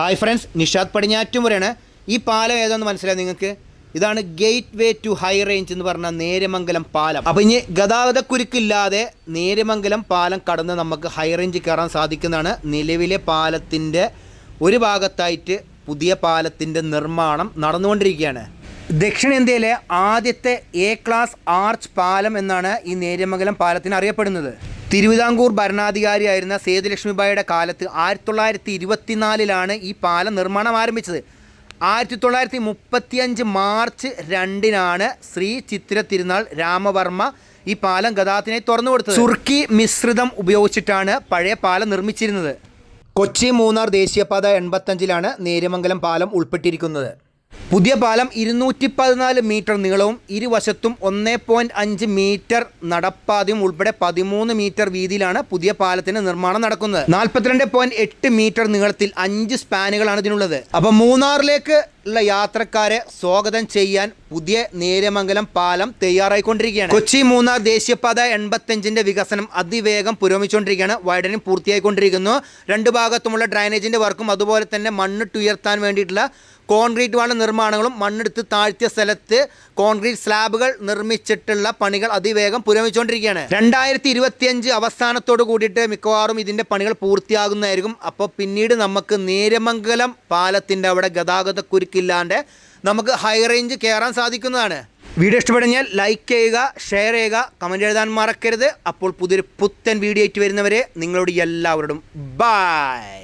Hi friends Nishad പടിഞ്ഞാറ്റുമുറയാണ് ഈ പാലം ഏതാണെന്ന് മനസ്സിലായി നിങ്ങൾക്ക്? ഇതാണ് gateway to high range എന്ന് പറഞ്ഞ നേരമംഗലം പാലം. അപ്പം ഇനി ഗതാഗത കുരുക്കില്ലാതെ നേരമംഗലം പാലം കടന്ന് നമുക്ക് ഹൈ റേഞ്ച് കയറാൻ സാധിക്കുന്നതാണ്. നിലവിലെ പാലത്തിന്റെ ഒരു ഭാഗത്തായിട്ട് പുതിയ പാലത്തിന്റെ നിർമ്മാണം നടന്നുകൊണ്ടിരിക്കുകയാണ്. ദക്ഷിണേന്ത്യയിലെ ആദ്യത്തെ എ ക്ലാസ് ആർച്ച് പാലം എന്നാണ് ഈ നേര്യമംഗലം പാലത്തിന് അറിയപ്പെടുന്നത്. തിരുവിതാംകൂർ ഭരണാധികാരിയായിരുന്ന സേതുലക്ഷ്മിബായിയുടെ കാലത്ത് ആയിരത്തി തൊള്ളായിരത്തി ഇരുപത്തിനാലിലാണ് ഈ പാലം നിർമ്മാണം ആരംഭിച്ചത്. ആയിരത്തി തൊള്ളായിരത്തി മുപ്പത്തിയഞ്ച് മാർച്ച് രണ്ടിനാണ് ശ്രീ ചിത്ര തിരുനാൾ രാമവർമ്മ ഈ പാലം ഗതാഗതത്തിനായി തുറന്നു കൊടുത്തത്. സുർക്കി മിശ്രിതം ഉപയോഗിച്ചിട്ടാണ് പഴയ പാലം നിർമ്മിച്ചിരുന്നത്. കൊച്ചി മൂന്നാർ ദേശീയപാത എൺപത്തഞ്ചിലാണ് നേരമംഗലം പാലം ഉൾപ്പെട്ടിരിക്കുന്നത്. പുതിയ പാലം ഇരുന്നൂറ്റി പതിനാല് മീറ്റർ നീളവും ഇരുവശത്തും ഒന്നേ പോയിന്റ് അഞ്ച് മീറ്റർ നടപ്പാതയും ഉൾപ്പെടെ പതിമൂന്ന് മീറ്റർ വീതിയിലാണ് പുതിയ പാലത്തിന് നിർമ്മാണം നടക്കുന്നത്. നാൽപ്പത്തിരണ്ട് പോയിന്റ് എട്ട് മീറ്റർ നീളത്തിൽ അഞ്ച് സ്പാനുകളാണ് ഇതിനുള്ളത്. അപ്പോൾ മൂന്നാറിലേക്ക് ഉള്ള യാത്രക്കാരെ സ്വാഗതം ചെയ്യാൻ പുതിയ നേര്യമംഗലം പാലം തയ്യാറായിക്കൊണ്ടിരിക്കുകയാണ്. കൊച്ചി മൂന്നാർ ദേശീയപാത എൺപത്തഞ്ചിന്റെ വികസനം അതിവേഗം പുരോഗമിച്ചുകൊണ്ടിരിക്കുകയാണ്. വൈഡനിങ് പൂർത്തിയായിക്കൊണ്ടിരിക്കുന്നു. രണ്ട് ഭാഗത്തുമുള്ള ഡ്രൈനേജിന്റെ വർക്കും അതുപോലെ തന്നെ മണ്ണിട്ടുയർത്താൻ വേണ്ടിയിട്ടുള്ള കോൺക്രീറ്റ് വാള നിർമ്മാണങ്ങളും മണ്ണെടുത്ത് താഴ്ത്തിയ സ്ഥലത്ത് കോൺക്രീറ്റ് സ്ലാബുകൾ നിർമ്മിച്ചിട്ടുള്ള പണികൾ അതിവേഗം പുരോഗമിച്ചുകൊണ്ടിരിക്കുകയാണ്. രണ്ടായിരത്തി ഇരുപത്തിയഞ്ച് അവസാനത്തോട് കൂടിയിട്ട് മിക്കവാറും ഇതിന്റെ പണികൾ പൂർത്തിയാകുന്നതായിരിക്കും. അപ്പോൾ പിന്നീട് നമുക്ക് നേരമംഗലം പാലത്തിന്റെ അവിടെ ഗതാഗത കുരുക്കില്ലാണ്ട് നമുക്ക് ഹൈ റേഞ്ച് കയറാൻ സാധിക്കുന്നതാണ്. വീഡിയോ ഇഷ്ടപ്പെടുന്നാൽ ലൈക്ക് ചെയ്യുക ഷെയർ ചെയ്യുക കമന്റ് എഴുതാൻ മറക്കരുത്. അപ്പോൾ പുതിയൊരു പുത്തൻ വീഡിയോ ആയിട്ട് വരുന്നവരെ നിങ്ങളോട് എല്ലാവരോടും ബായ്